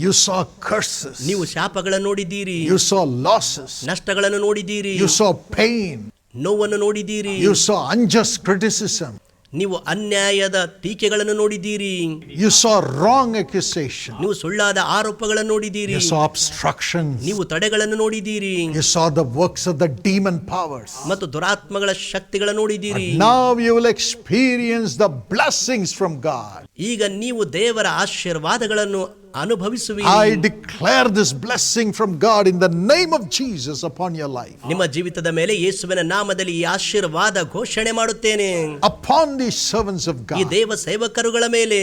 You saw curses. ನೀವು ಶಾಪಗಳನ್ನು ನೋಡಿದ್ದೀರಿ You saw losses. ನಷ್ಟಗಳನ್ನು ನೋಡಿದ್ದೀರಿ You saw pain. ನೋವನ್ನು ನೋಡಿದ್ದೀರಿ You saw unjust criticism. ನೀವು ಅನ್ಯಾಯದ ಟೀಕೆಗಳನ್ನು ನೋಡಿದ್ದೀರಿ You saw wrong accusation. ನೀವು ಸುಳ್ಳಾದ ಆರೋಪಗಳನ್ನು ನೋಡಿದ್ದೀರಿ You saw obstructions. ನೀವು ತಡೆಗಳನ್ನು ನೋಡಿದ್ದೀರಿ You saw the works of the demon powers. ಮತ್ತು ದುರಾತ್ಮಗಳ ಶಕ್ತಿಗಳನ್ನು ನೋಡಿದ್ದೀರಿ But now you will experience the blessings from God. ಈಗ ನೀವು ದೇವರ ಆಶೀರ್ವಾದಗಳನ್ನು ಅನುಭವಿಸುವಿರಿ I declare this blessing from God in the name of Jesus upon your life ನಿಮ್ಮ ಜೀವಿತದ ಮೇಲೆ ಯೇಸುವಿನ ನಾಮದಲ್ಲಿ ಈ ಆಶೀರ್ವಾದ ಘೋಷಣೆ ಮಾಡುತ್ತೇನೆ. Upon the servants of God ಈ ದೇವ ಸೇವಕರುಗಳ ಮೇಲೆ.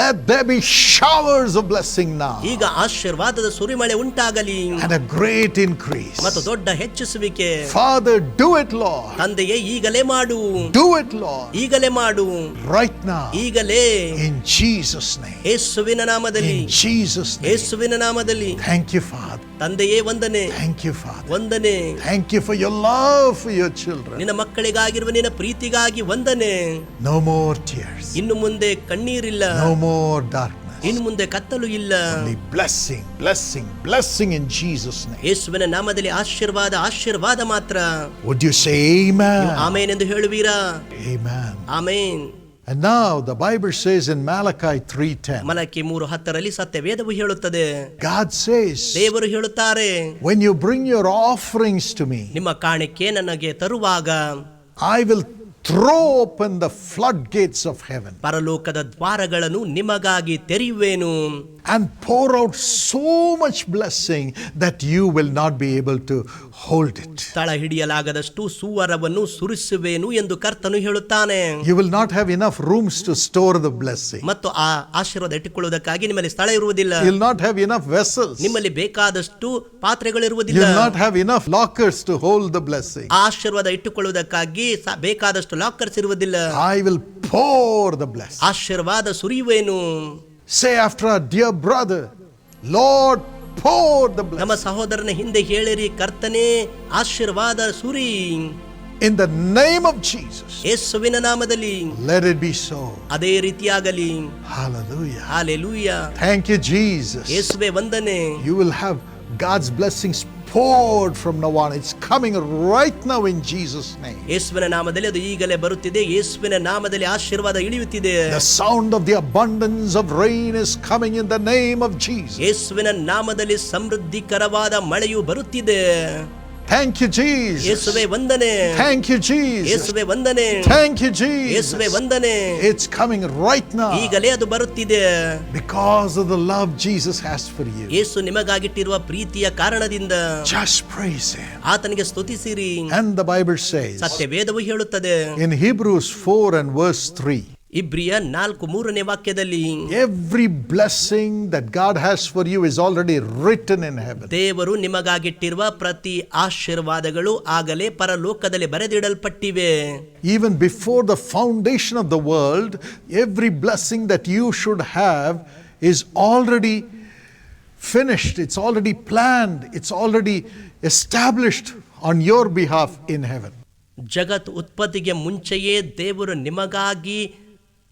Let they be showers of blessing ಈಗ ಆಶೀರ್ವಾದದ ಸುರಿಮಳೆ ಉಂಟಾಗಲಿ. ಅಂಡ್ ಅ ಗ್ರೇಟ್ ಇನ್ಕ್ರೀಸ್ ಮತ್ತು ದೊಡ್ಡ ಹೆಚ್ಚಿಸುವಿಕೆ. ಫಾದರ್ ಡು ಇಟ್ ಲಾರ್ಡ್ ತಂದೆಯೇ ಈಗಲೇ ಮಾಡು. ಡು ಇಟ್ ಲಾರ್ಡ್ ಈಗಲೇ ಮಾಡು. ರೈಟ್ ನೌ ಈಗಲೇ. ಇನ್ ಜೀಸಸ್ ನೇಮ್ ಯೇಸುವಿನ ನಾಮದಲ್ಲಿ. In Jesus' name. ಯೇಸುವಿನ ನಾಮದಲ್ಲಿ Thank you, Father. ತಂದೆಯೇ ವಂದನೆ Thank you, Father. ವಂದನೆ Thank you for your love for your children. ನಿನ್ನ ಮಕ್ಕಳಿಗಾಗಿರುವ ನಿನ್ನ ಪ್ರೀತಿಗಾಗಿ ವಂದನೆ No more tears. ಇನ್ನು ಮುಂದೆ ಕಣ್ಣೀರಿಲ್ಲ No more darkness. ಇನ್ನು ಮುಂದೆ ಕತ್ತಲು ಇಲ್ಲ Only blessing, blessing, blessing in Jesus' name. ಯೇಸುವಿನ ನಾಮದಲ್ಲಿ ಆಶೀರ್ವಾದ ಆಶೀರ್ವಾದ ಮಾತ್ರ Would you say amen? ಆಮೇನ್ ಎಂದು ಹೇಳುವೀರಾ Amen. Amen And now the Bible says in Malachi 3:10, ಮಲಕಿ ಮೂರು ಹತ್ತರಲ್ಲಿ ಸತ್ಯ ವೇದವು ಹೇಳುತ್ತದೆ God says, ದೇವರು ಹೇಳುತ್ತಾರೆ when you bring your offerings to me, ನಿಮ್ಮ ಕಾಣಿಕೆ ನನಗೆ ತರುವಾಗ I will throw open the floodgates of heaven ಪರಲೋಕದ ದ್ವಾರಗಳನ್ನು ನಿಮಗಾಗಿ ತೆರೆಯುವೇನು and pour out so much blessing that you will not be able to hold it ತಳ ಹಿಡಿಯಲಾಗದಷ್ಟು ಸುವರವನ್ನು ಸುರಿಸುವೇನು ಎಂದು ಕರ್ತನು ಹೇಳುತ್ತಾನೆ. You will not have enough rooms to store the blessing ಮತ್ತು ಆ ಆಶೀರ್ವಾದ ಇಟ್ಟುಕೊಳ್ಳುವುದಕ್ಕಾಗಿ ನಿಮ್ಮಲ್ಲಿ ಸ್ಥಳ ಇರುವುದಿಲ್ಲ. You will not have enough vessels ನಿಮ್ಮಲ್ಲಿ ಬೇಕಾದಷ್ಟು ಪಾತ್ರೆಗಳಿರುವುದಿಲ್ಲ. You will not have enough lockers to hold the blessing ಆಶೀರ್ವಾದ ಇಟ್ಟುಕೊಳ್ಳುವುದಕ್ಕಾಗಿ ಬೇಕಾದಷ್ಟು ಲಾಕರ್ಸ್ ಇರುವುದಿಲ್ಲ. I will pour the bless ಆಶೀರ್ವಾದ ಸುರಿಯುವೇನು. Say after dear brother lord the ನಮ್ಮ ಸಹೋದರನ ಹಿಂದೆ ಹೇಳಿರಿ ಕರ್ತನೇ ಆಶೀರ್ವಾದ ಸುರಿ In the name of Jesus. ಯೇಸುವಿನ ನಾಮದಲ್ಲಿ Let it be so. ಅದೇ ರೀತಿಯಾಗಲಿ Hallelujah. ಹಾಲೆಲೂಯ Thank you, Jesus. ಯೇಸುವೆ ವಂದನೆ You will have God's blessings poured from now on. It's coming right now in Jesus' name. ಯೇಸುವಿನ ನಾಮದಲ್ಲಿ ಅದು ಈಗಲೇ ಬರುತ್ತಿದೆ ಯೇಸುವಿನ ನಾಮದಲ್ಲಿ ಆಶೀರ್ವಾದ ಇಳಿಯುತ್ತಿದೆ The sound of the abundance of rain is coming in the name of Jesus. ಯೇಸುವಿನ ನಾಮದಲ್ಲಿ ಸಮೃದ್ಧಿಕರವಾದ ಮಳೆಯು ಬರುತ್ತಿದೆ Thank you, Jesus. ಯೇಸುವೆ ವಂದನೆ Thank you, Jesus. ಯೇಸುವೆ ವಂದನೆ Thank you, ಯೇಸುವೆ Jesus. ವಂದನೆ It's coming right now ಈಗಲೇ ಅದು ಬರುತ್ತಿದೆ because of the love Jesus has for you. ಯೇಸು ನಿಮಗಾಗಿಟ್ಟಿರುವ ಪ್ರೀತಿಯ ಕಾರಣದಿಂದ Just praise Him. ಆತನಿಗೆ ಸ್ತುತಿಸಿರಿ And the Bible says ಸತ್ಯ ವೇದವು ಹೇಳುತ್ತದೆ in Hebrews 4 and verse 3 ಇಬ್ರಿಯ ನಾಲ್ಕು ಮೂರನೇ ವಾಕ್ಯದಲ್ಲಿ every blessing that God has for you is already written in heaven ದೇವರು ನಿಮಗಾಗಿಟ್ಟಿರುವ ಪ್ರತಿ ಆಶೀರ್ವಾದಗಳು ಆಗಲೇ ಪರಲೋಕದಲ್ಲಿ ಬರೆದಿಡಲ್ಪಟ್ಟಿವೆ. Even before the foundation of the world every blessing that you should have is already finished it's already planned it's already established on your behalf in heaven ಜಗತ್ ಉತ್ಪತ್ತಿಗೆ ಮುಂಚೆಯೇ ದೇವರು ನಿಮಗಾಗಿ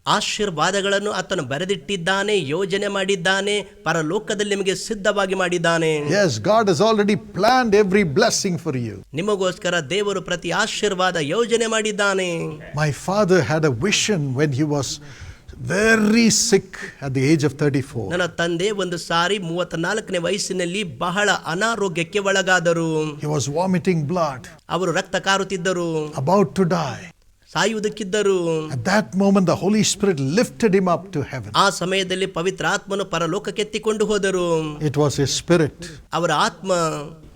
ಆಶೀರ್ವಾದಗಳನ್ನು ಆತನು ಬರೆದಿಟ್ಟಿದ್ದಾನೆ ಯೋಜನೆ ಮಾಡಿದ್ದಾನೆ ಪರಲೋಕದಲ್ಲಿ ನಿಮಗೆ ಸಿದ್ಧವಾಗಿ ಮಾಡಿದ್ದಾನೆ. Yes God is already plan every blessing for you ನಿಮಗೋಸ್ಕರ ದೇವರು ಪ್ರತಿ ಆಶೀರ್ವಾದ ಯೋಜನೆ ಮಾಡಿದ್ದಾನೆ. My father had a vision when he was very sick at the age of 34. ನನ್ನ ತಂದೆ ಒಂದು ಸಾರಿ ಮೂವತ್ನಾಲ್ಕನೇ ವಯಸ್ಸಿನಲ್ಲಿ ಬಹಳ ಅನಾರೋಗ್ಯಕ್ಕೆ ಒಳಗಾದರು. He was vomiting blood, ಅವರು ರಕ್ತ ಕಾರುತ್ತಿದ್ದರು. About to die. ಸಾಯುವುದಕ್ಕಿದ್ದರು At that moment, the Holy Spirit lifted him up to heaven. ಆ ಸಮಯದಲ್ಲಿ ಪವಿತ್ರ ಆತ್ಮನು ಪರಲೋಕಕ್ಕೆತ್ತಿಕೊಂಡು ಹೋದರು It was his spirit. ಅವರ ಆತ್ಮ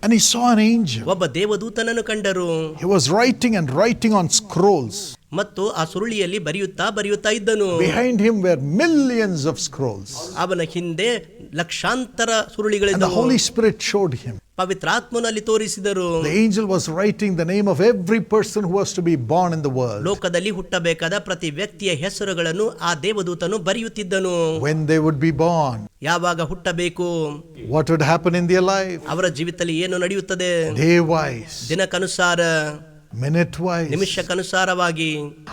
And he saw an angel. ಒಬ್ಬ ದೇವದೂತನನ್ನು ಕಂಡರು He was writing and writing on scrolls. ಮತ್ತು ಆ ಸುರುಳಿಯಲ್ಲಿ ಬರೆಯುತ್ತಾ ಬರೆಯುತ್ತಾ ಇದ್ದನು. Behind him were millions of scrolls ಅವನ ಹಿಂದೆ ಲಕ್ಷಾಂತರ ಸುರುಳಿಗಳಿಂದ ಹೋಲಿ ಸ್ಪಿರಿಟ್ ಶೋಡ್ ಹಿಮ್ ಪವಿತ್ರಾತ್ಮನಲ್ಲಿ ತೋರಿಸಿದರು. Angel was writing the name of every person who was to be born in the world ಲೋಕದಲ್ಲಿ ಹುಟ್ಟಬೇಕಾದ ಪ್ರತಿ ವ್ಯಕ್ತಿಯ ಹೆಸರುಗಳನ್ನು ಆ ದೇವದೂತನು ಬರೆಯುತ್ತಿದ್ದನು. When they would be born ಯಾವಾಗ ಹುಟ್ಟಬೇಕು? What would happen in the life ಅವರ ಜೀವಿತದಲ್ಲಿ ಏನು ನಡೆಯುತ್ತದೆ? ದೇ ವೈಸ್ ದಿನಕ್ಕನುಸಾರ. Minute wise, ನಿಮಿಷಕ್ಕನುಸಾರವಾಗಿ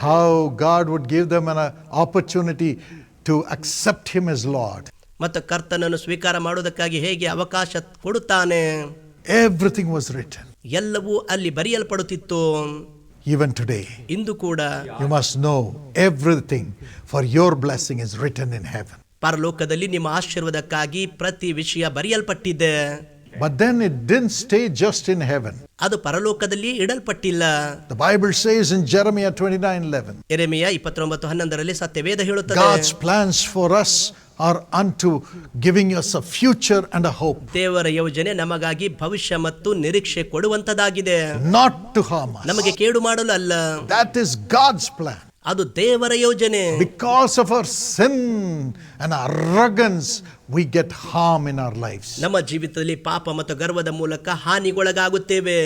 how God would give them an uh, opportunity to accept Him as Lord. ಮತ್ತು ಕರ್ತನನ್ನು ಸ್ವೀಕಾರ ಮಾಡುವುದಕ್ಕಾಗಿ ಹೇಗೆ ಅವಕಾಶ ಕೊಡುತ್ತಾನೆ Everything was written. ಎಲ್ಲವೂ ಅಲ್ಲಿ ಬರೆಯಲ್ಪಡುತ್ತಿತ್ತು Even today, ಇಂದು ಕೂಡ you must know everything for your blessing is written in heaven. ಪರಲೋಕದಲ್ಲಿ ನಿಮ್ಮ ಆಶೀರ್ವಾದಕ್ಕಾಗಿ ಪ್ರತಿ ವಿಷಯ ಬರೆಯಲ್ಪಟ್ಟಿದೆ but then it didn't stay just in heaven ಅದು ಪರಲೋಕದಲ್ಲಿ ಇಡಲ್ಪಟ್ಟಿಲ್ಲ. The Bible says in Jeremiah 29:11 Jeremiah 29 11 ರಲ್ಲಿ ಸತ್ಯವೇದ ಹೇಳುತ್ತದೆ. God's plans for us are unto giving us a future and hope ದೇವರ ಯೋಜನೆ ನಮಗಾಗಿ ಭವಿಷ್ಯ ಮತ್ತು ನಿರೀಕ್ಷೆ ಕೊಡುವಂತದಾಗಿದೆ. ನಾಟ್ ಟು ಹಾರ್ಮ್ ನಮಗೆ ಕೇಡು ಮಾಡಲು ಅಲ್ಲ. ದಟ್ ಇಸ್ ಗಾಡ್ಸ್ ಪ್ಲಾನ್ ಅದು ದೇವರ ಯೋಜನೆ because of our sin and arrogance, we get harm in our lives. ನಮ್ಮ ಜೀವಿತದಲ್ಲಿ ಪಾಪ ಮತ್ತು ಗರ್ವದ ಮೂಲಕ ಹಾನಿಗೊಳಗಾಗುತ್ತೇವೆ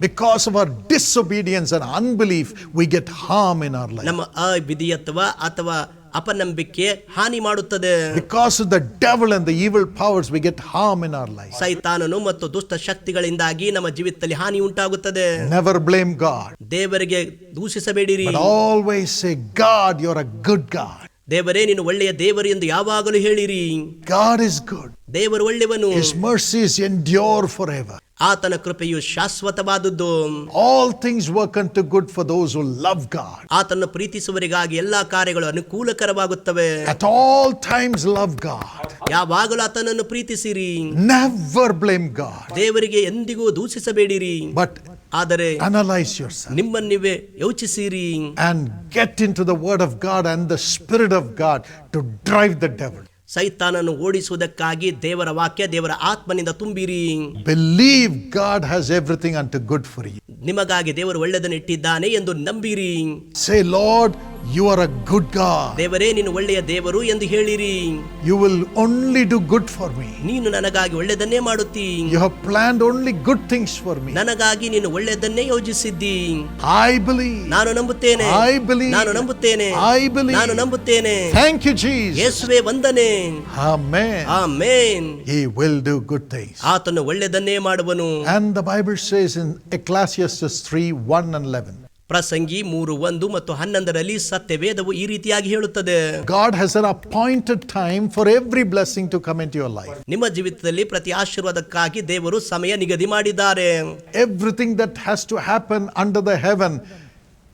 Because of our disobedience and unbelief, we get harm in our life. ನಮ್ಮ ಅವಿಧಿಯತ್ವ ಅಥವಾ ಅಪನಂಬಿಕೆ ಹಾನಿ ಮಾಡುತ್ತದೆ. Because of the devil and the evil powers we get harm in our life ಸೈತಾನನು ಮತ್ತು ದುಷ್ಟ ಶಕ್ತಿಗಳಿಂದಾಗಿ ನಮ್ಮ ಜೀವಿತದಲ್ಲಿ ಹಾನಿ ಉಂಟಾಗುತ್ತದೆ. ನೆವರ್ ಬ್ಲೇಮ್ ಗಾಡ್ ದೇವರಿಗೆ ದೂಷಿಸಬೇಡಿರಿ. But always say God you are a good God ದೇವರೇ ನೀನು ಒಳ್ಳೆಯ ದೇವರು ಎಂದು ಯಾವಾಗಲೂ ಹೇಳಿರಿ. ಗಾಡ್ ಇಸ್ ಗುಡ್ ದೇವರು ಒಳ್ಳೆಯವನು. His mercy is endure for ever ಆತನ ಕೃಪೆಯು ಶಾಶ್ವತವಾದದ್ದು. All things work unto good for those who love God ಆತನ ಪ್ರೀತಿಸುವವರಿಗಾಗಿ ಎಲ್ಲಾ ಕಾರ್ಯಗಳು ಅನುಕೂಲಕರವಾಗುತ್ತವೆ. At all times love God ಯಾವಾಗಲೂ ಆತನನ್ನು ಪ್ರೀತಿಸಿರಿ. ನೆವರ್ ಬ್ಲೇಮ್ ಗಾಡ್ ದೇವರಿಗೆ ಎಂದಿಗೂ ದೂಷಿಸಬೇಡಿರಿ. ಬಟ್ ಆದರೆ analyze yourself. ನೀವೇ ಯೋಚಿಸಿರಿ. And get into the word of God and the spirit of God to drive the devil. ಸೈತಾನನ್ನು ಓಡಿಸುವುದಕ್ಕಾಗಿ ದೇವರ ವಾಕ್ಯ ದೇವರ ಆತ್ಮನಿಂದ ತುಂಬಿರಿ. Believe God has everything and good for you ನಿಮಗಾಗಿ ದೇವರು ಒಳ್ಳೆಯದನ್ನು ಇಟ್ಟಿದ್ದಾನೆ ಎಂದು ನಂಬಿರಿ. Say Lord, you are a good God. ದೇವರೇ ನೀನು ಒಳ್ಳೆಯ ದೇವರು ಎಂದು ಹೇಳಿರಿ You will only do good for me. ನೀನು ನನಗಾಗಿ ಒಳ್ಳೆಯದನ್ನೇ ಮಾಡುತ್ತಿ You have planned only good things for me. ನನಗಾಗಿ ನೀನು ಒಳ್ಳೆಯದನ್ನೇ ಯೋಜಿಸಿದ್ದಿ I believe. ನಾನು ನಂಬುತ್ತೇನೆ I believe. ನಾನು ನಂಬುತ್ತೇನೆ I believe. ನಾನು ನಂಬುತ್ತೇನೆ Thank you, Jesus. ಯೇಸುವೆ ವಂದನೆ Amen. Amen He will do good things. ಆತನು ಒಳ್ಳೆಯದನ್ನೇ ಮಾಡುವನು And the Bible says in Ecclesiastes 3 1 and 11 ಪ್ರಸಂಗಿ ಮೂರು ಒಂದು ಮತ್ತು ಹನ್ನೊಂದರಲ್ಲಿ ಸತ್ಯವೇದವು ಈ ರೀತಿಯಾಗಿ ಹೇಳುತ್ತದೆ God has an appointed time for every blessing to come into your life. ನಿಮ್ಮ ಜೀವಿತದಲ್ಲಿ ಪ್ರತಿ ಆಶೀರ್ವಾದಕ್ಕಾಗಿ ದೇವರು ಸಮಯ ನಿಗದಿ ಮಾಡಿದ್ದಾರೆ everything that has to happen under the heaven,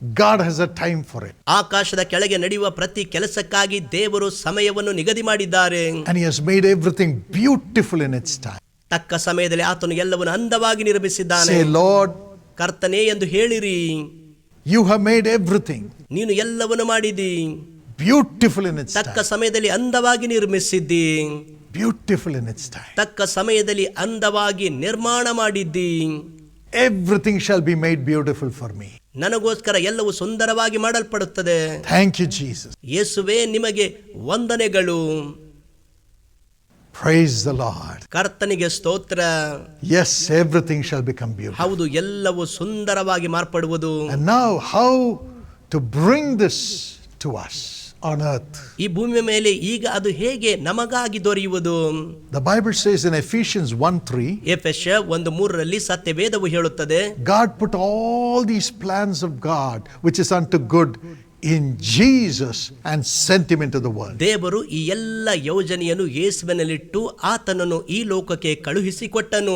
God has a time for it. ಆಕಾಶದ ಕೆಳಗೆ ನಡೆಯುವ ಪ್ರತಿ ಕೆಲಸಕ್ಕಾಗಿ ದೇವರು ಸಮಯವನ್ನು ನಿಗದಿ ಮಾಡಿದ್ದಾರೆ And He has made everything beautiful in its time. ತಕ್ಕ ಸಮಯದಲ್ಲಿ ಆತನು ಎಲ್ಲವನ್ನು ಅಂದವಾಗಿ ನಿರ್ಮಿಸಿದ್ದಾನೆ Say, Lord, ಕರ್ತನೆ ಎಂದು ಹೇಳಿರಿ you have ಮೇಡ್ ಎವ್ರಿಥಿಂಗ್ ನೀನು ಎಲ್ಲವನ್ನು ಮಾಡಿದಿ. ಬ್ಯೂಟಿಫುಲ್ ಇನ್ its ತಕ್ಕ ಸಮಯದಲ್ಲಿ ಅಂದವಾಗಿ ನಿರ್ಮಿಸಿದ್ದಿ. Beautiful in its time. ತಕ್ಕ ಸಮಯದಲ್ಲಿ ಅಂದವಾಗಿ ನಿರ್ಮಾಣ ಮಾಡಿದ್ದಿ. Everything shall be made beautiful for me ನನಗೋಸ್ಕರ ಎಲ್ಲವೂ ಸುಂದರವಾಗಿ ಮಾಡಲ್ಪಡುತ್ತದೆ. ಥ್ಯಾಂಕ್ ಯು ಜೀಸಸ್ ಯೇಸುವೆ ನಿಮಗೆ ವಂದನೆಗಳು. Praise the Lord. ಕರ್ತನಿಗೆ ಸ್ತೋತ್ರ Yes, everything shall become beautiful. ಹೌದು ಎಲ್ಲವೂ ಸುಂದರವಾಗಿ ಮಾರ್ಪಡುವುದು And now, how to bring this to us on earth? ಈ ಭೂಮಿಯ ಮೇಲೆ ಈಗ ಅದು ಹೇಗೆ ನಮಗಾಗಿ ದೊರೆಯುವುದು The Bible says in Ephesians 1 3, ಎಫೆಶ ಒಂದು ಮೂರರಲ್ಲಿ ಸತ್ಯವೇದವು ಹೇಳುತ್ತದೆ God put all these plans of God, which is unto good, and sent him into the world. ದೇವರು ಈ ಎಲ್ಲ ಯೋಜನೆಯನ್ನು ಯೇಸುವಿನಲ್ಲಿಟ್ಟು ಆತನನ್ನು ಈ ಲೋಕಕ್ಕೆ ಕಳುಹಿಸಿಕೊಟ್ಟನು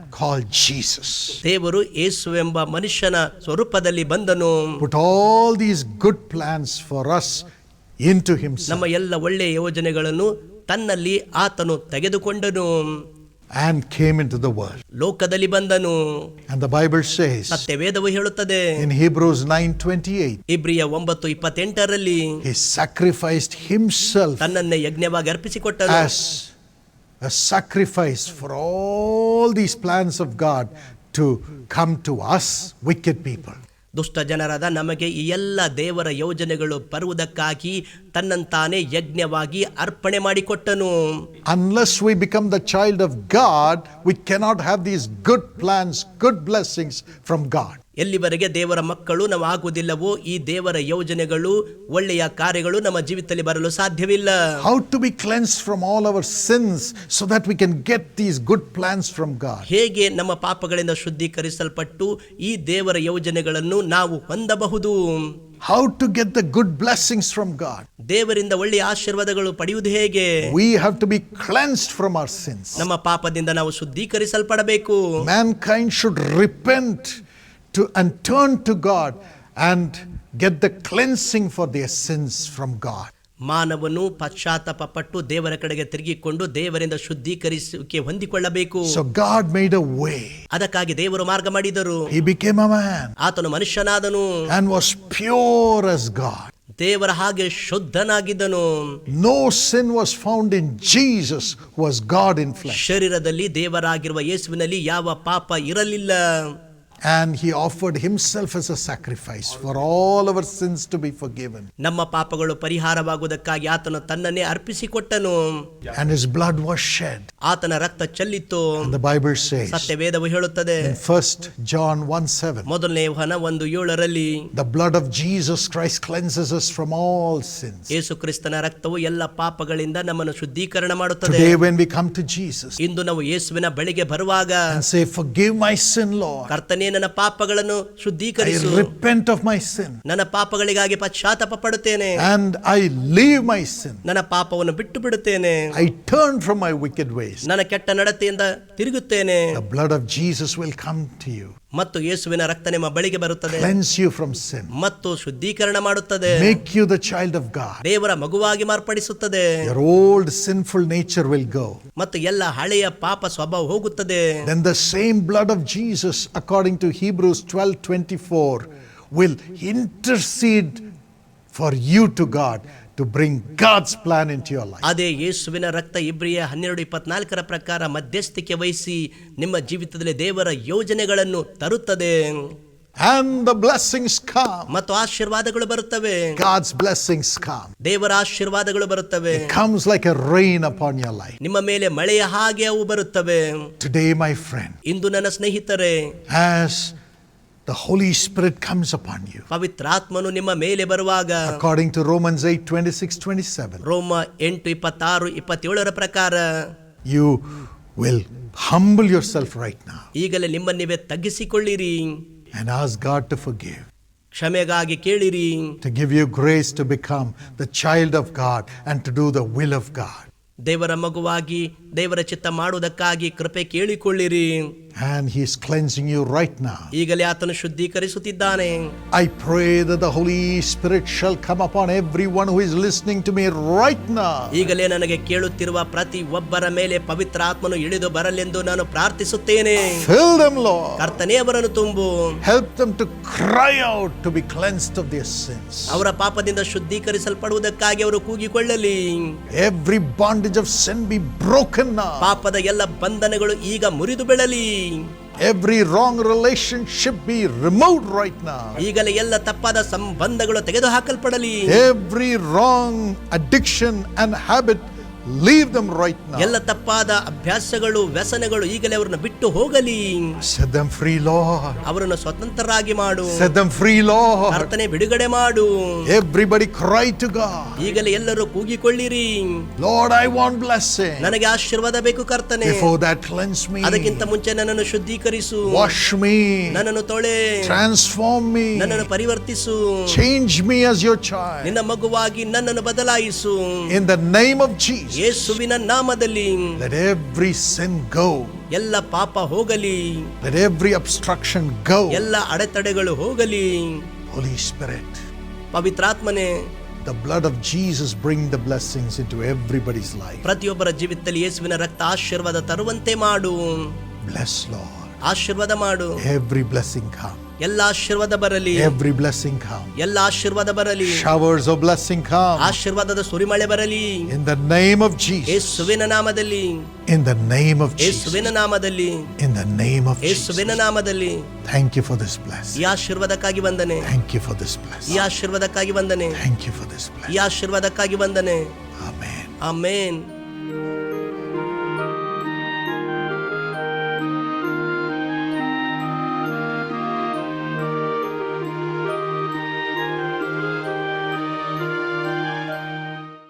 called Jesus. ದೇವರು ಯೇಸು ಎಂಬ ಮನುಷ್ಯನ ಸ್ವರೂಪದಲ್ಲಿ ಬಂದನು. What all these good good for us us to him ನಮ್ಮ ಎಲ್ಲ ಒಳ್ಳೆಯ ಯೋಜನೆಗಳನ್ನು ತನ್ನಲ್ಲಿ ಆತನು ತೆಗೆದುಕೊಂಡನು. And came into the world. ಲೋಕದಲ್ಲಿ ಬಂದನು. And the Bible says ಸತ್ಯವೇದವು ಹೇಳುತ್ತದೆ. in Hebrews 9:28, ಇಬ್ರಿಯ ಒಂಬತ್ತು ಇಪ್ಪತ್ತೆಂಟರಲ್ಲಿ he sacrificed himself ತನ್ನನ್ನೇ ಯಜ್ಞವಾಗಿ ಅರ್ಪಿಸಿಕೊಟ್ಟನು. as a sacrifice for all these plans of God to come to us, wicked people. ದುಷ್ಟ ಜನರಾದ ನಮಗೆ ಈ ಎಲ್ಲ ದೇವರ ಯೋಜನೆಗಳು ಬರುವುದಕ್ಕಾಗಿ ತನ್ನಂತಾನೇ ಯಜ್ಞವಾಗಿ ಅರ್ಪಣೆ ಮಾಡಿಕೊಟ್ಟನು Unless we become the child of God, we cannot have these good plans, good blessings from God. ಎಲ್ಲಿವರೆಗೆ ದೇವರ ಮಕ್ಕಳು ನಾವು ಆಗುವುದಿಲ್ಲವೋ ಈ ದೇವರ ಯೋಜನೆಗಳು ಒಳ್ಳೆಯ ಕಾರ್ಯಗಳು ನಮ್ಮ ಜೀವಿತದಲ್ಲಿ ಬರಲು ಸಾಧ್ಯವಿಲ್ಲ How to be cleansed from all our sins so that we can get these good plans from God. ಹೇಗೆ ನಮ್ಮ ಪಾಪಗಳಿಂದ ಶುದ್ಧೀಕರಿಸಲ್ಪಟ್ಟು ಈ ದೇವರ ಯೋಜನೆಗಳನ್ನು ನಾವು ಹೊಂದಬಹುದು How to get the good blessings from God. ದೇವರಿಂದ ಒಳ್ಳೆಯ ಆಶೀರ್ವಾದಗಳು ಪಡೆಯುವುದು ಹೇಗೆ We have to be cleansed from our sins. ನಮ್ಮ ಪಾಪದಿಂದ ನಾವು ಶುದ್ಧೀಕರಿಸಲ್ಪಡಬೇಕು Mankind should repent to and turn to God and get the cleansing for their sins from God. ಮಾನವನು ಪಶ್ಚಾತ್ತಾಪ ಪಟ್ಟು ದೇವರ ಕಡೆಗೆ ತಿರುಗಿಕೊಂಡು ದೇವರಿಂದ ಶುದ್ಧೀಕರಿಸುವಿಕೆ ಹೊಂದಿಕೊಳ್ಳಬೇಕು So God made a way. ಅದಕ್ಕಾಗಿ ದೇವರು ಮಾರ್ಗ ಮಾಡಿದರು He became a man ಆತನು ಮನುಷ್ಯನಾದನು and was pure as God. ದೇವರ ಹಾಗೆ ಶುದ್ಧನಾಗಿದ್ದನು No sin was found in Jesus, who was God in flesh. ಶರೀರದಲ್ಲಿ ದೇವರಾಗಿರುವ ಯೇಸುವಿನಲ್ಲಿ ಯಾವ ಪಾಪ ಇರಲಿಲ್ಲ And he offered himself as a sacrifice for all our sins to be forgiven. ನಮ್ಮ ಪಾಪಗಳು ಪರಿಹಾರವಾಗುವುದಕ್ಕಾಗಿ ಆತನು ತನ್ನನ್ನೇ ಅರ್ಪಿಸಿಕೊಟ್ಟನು And his blood was shed. ಆತನ ರಕ್ತ ಚೆಲ್ಲಿತ್ತು And the Bible says ಸತ್ಯವೇದವು ಹೇಳುತ್ತದೆ in 1 John 1 7, ಮೊದಲನೇ ವಹನ ಒಂದು ಏಳರಲ್ಲಿ the blood of Jesus Christ cleanses us from all sins. ಯೇಸು ಕ್ರಿಸ್ತನ ರಕ್ತವು ಎಲ್ಲ ಪಾಪಗಳಿಂದ ನಮ್ಮನ್ನು ಶುದ್ಧೀಕರಣ ಮಾಡುತ್ತದೆ Today, when we come to Jesus ಇಂದು ನಾವು ಯೇಸುವಿನ ಬಳಿಗೆ ಬರುವಾಗ and say, Forgive my sin, Lord, ಕರ್ತನೇ ನನ್ನ ಪಾಪಗಳನ್ನು I ಶುದ್ಧೀಕರಿಸು repent of my sin ನನ್ನ ಪಾಪಗಳಿಗಾಗಿ ಪಶ್ಚಾತ್ತಾಪ ಪಡುತ್ತೇನೆ and I leave my sin. ನನ್ನ ಪಾಪವನ್ನು ಬಿಟ್ಟು ಬಿಡುತ್ತೇನೆ I turn from my wicked ways. ನನ್ನ ಕೆಟ್ಟ ನಡತೆಯಿಂದ ತಿರುಗುತ್ತೇನೆ The blood of Jesus will come to you, ಮತ್ತು ಯೇಸುವಿನ ರಕ್ತ ನಿಮ್ಮ ಬಳಿಗೆ ಬರುತ್ತದೆ cleanse you from sin, ಮತ್ತು ಶುದ್ಧೀಕರಣ ಮಾಡುತ್ತದೆ make you the child of God. ದೇವರ ಮಗುವಾಗಿ ಮಾರ್ಪಡಿಸುತ್ತದೆ Your old sinful nature will go. ಮತ್ತು ಎಲ್ಲ ಹಳೆಯ ಪಾಪ ಸ್ವಭಾವ ಹೋಗುತ್ತದೆ Then the same blood of Jesus, according to Hebrews 12 24, will intercede for you to God To bring God's plan into your life ಅದೇ ಯೇಸುವಿನ ರಕ್ತ ಇಬ್ರಿಯ ಹನ್ನೆರಡು ಇಪ್ಪತ್ನಾಲ್ಕರ ಪ್ರಕಾರ ಮಧ್ಯಸ್ಥಿಕೆ ವಹಿಸಿ ನಿಮ್ಮ ಜೀವಿತದಲ್ಲಿ ದೇವರ ಯೋಜನೆಗಳನ್ನು ತರುತ್ತದೆ And the blessings come. ಮತ್ತು ಆಶೀರ್ವಾದಗಳು ಬರುತ್ತವೆ God's blessings come. ದೇವರ ಆಶೀರ್ವಾದಗಳು ಬರುತ್ತವೆ It comes like a rain upon your life. ನಿಮ್ಮ ಮೇಲೆ ಮಳೆಯ ಹಾಗೆ ಅವು ಬರುತ್ತವೆ Today, my friend, ಇಂದು ನನ್ನ ಸ್ನೇಹಿತರೆ as the Holy Spirit comes upon you, ಪವಿತ್ರಾತ್ಮನು ನಿಮ್ಮ ಮೇಲೆ ಬರುವಾಗ according to Romans 8 26 27, ರೋಮ ಎಂಟು ಇಪ್ಪತ್ತಾರು ಇಪ್ಪತ್ತೇಳರ ಪ್ರಕಾರ you will humble yourself right now ಈಗಲೇ ನಿಮ್ಮನ್ನು ನೀವೇ ತಗ್ಗಿಸಿಕೊಳ್ಳಿರಿ and ask God to forgive. ಕ್ಷಮೆಗಾಗಿ ಕೇಳಿರಿ to give you grace to become the child of God and to do the will of God. ದೇವರ ಮಗುವಾಗಿ ದೇವರ ಚಿತ್ತ ಮಾಡುವುದಕ್ಕಾಗಿ ಕೃಪೆ ಕೇಳಿಕೊಳ್ಳಿರಿ And He is cleansing you right now. ಈಗಲೇ ಆತನು ಶುದ್ಧೀಕರಿಸುತ್ತಿದ್ದಾನೆ I pray that the Holy Spirit shall come upon everyone who is listening to me right now. ಈಗಲೇ ನನಗೆ ಕೇಳುತ್ತಿರುವ ಪ್ರತಿ ಒಬ್ಬರ ಮೇಲೆ ಪವಿತ್ರ ಆತ್ಮನು ಇಳಿದು ಬರಲೆಂದು ನಾನು ಪ್ರಾರ್ಥಿಸುತ್ತೇನೆ Fill them, Lord. ಕರ್ತನೇ ಅವರನ್ನು ತುಂಬು Help them to cry out to be cleansed of their sins. ಅವರ ಪಾಪದಿಂದ ಶುದ್ಧೀಕರಿಸಲ್ಪಡುವುದಕ್ಕಾಗಿ ಅವರು ಕೂಗಿಕೊಳ್ಳಲಿ Every bondage of sin be broken now. ಪಾಪದ ಎಲ್ಲ ಬಂಧನಗಳು ಈಗ ಮುರಿದು ಬೀಳಲಿ Every wrong relationship be removed right now. ಈಗಲೇ ಎಲ್ಲ ತಪ್ಪಾದ ಸಂಬಂಧಗಳು ತೆಗೆದುಹಾಕಲ್ಪಡಲಿ Every wrong addiction and habit, leave them right now. ಎಲ್ಲ ತಪ್ಪಾದ ಅಭ್ಯಾಸಗಳು ವ್ಯಸನಗಳು ಈಗಲೇ ಅವರನ್ನು ಬಿಟ್ಟು ಹೋಗಲಿ Set them free, Lord. ಅವರನ್ನು ಸ್ವತಂತ್ರರಾಗಿ ಮಾಡು Set them free, Lord. ಕರ್ತನೆ ಬಿಡುಗಡೆ ಮಾಡು Everybody cry to God. ಈಗಲೇ ಎಲ್ಲರೂ ಕೂಗಿಕೊಳ್ಳಿರಿ Lord, I want blessing. ನನಗೆ ಆಶೀರ್ವಾದ ಬೇಕು ಕರ್ತನೆ Before that, cleanse me. ಅದಕ್ಕಿಂತ ಮುಂಚೆ ನನ್ನನ್ನು ಶುದ್ಧೀಕರಿಸು Wash me. ನನ್ನನ್ನು ತೊಳೆ Transform me. ನನ್ನನ್ನು ಪರಿವರ್ತಿಸು Change me as your child. ನಿನ್ನ ಮಗುವಾಗಿ ನನ್ನನ್ನು ಬದಲಾಯಿಸು In the name of Jesus, ಯೇಸುವಿನ ನಾಮದಲ್ಲಿ let every sin go. ಎಲ್ಲ ಪಾಪ ಹೋಗಲಿ Let every obstruction go. ಎಲ್ಲ ಅಡೆತಡೆಗಳು ಹೋಗಲಿ Holy Spirit, ಪವಿತ್ರಾತ್ಮನೆ the blood of Jesus bring the blessings into everybody's life. ಪ್ರತಿಯೊಬ್ಬರ ಜೀವಿತದಲ್ಲಿ ಯೇಸುವಿನ ರಕ್ತ ಆಶೀರ್ವಾದ ತರುವಂತೆ ಮಾಡು Bless, Lord. ಆಶೀರ್ವಾದ ಮಾಡು Every blessing come. ಎಲ್ಲ ಆಶೀರ್ವಾದ ಬರಲಿ. ಎವ್ರಿ ಬ್ಲೆಸ್ಸಿಂಗ್ ಕಮ್ ಎಲ್ಲ ಆಶೀರ್ವಾದ ಬರಲಿ. ಶವರ್ಸ್ ಆಫ್ ಬ್ಲೆಸ್ಸಿಂಗ್ ಕಮ್ ಆಶೀರ್ವಾದದ ಸುರಿಮಳೆ ಬರಲಿ. In the name of Jesus ಯೇಸುವಿನ ನಾಮದಲ್ಲಿ. In the name of Jesus ಯೇಸುವಿನ ನಾಮದಲ್ಲಿ. In the name of Jesus ಯೇಸುವಿನ ನಾಮದಲ್ಲಿ. Thank you for this bless ಈ ಆಶೀರ್ವಾದಕ್ಕಾಗಿ ವಂದನೆ. Thank you for this bless ಈ ಆಶೀರ್ವಾದಕ್ಕಾಗಿ ವಂದನೆ. Thank you for this bless ಈ ಆಶೀರ್ವಾದಕ್ಕಾಗಿ ವಂದನೆ. Amen amen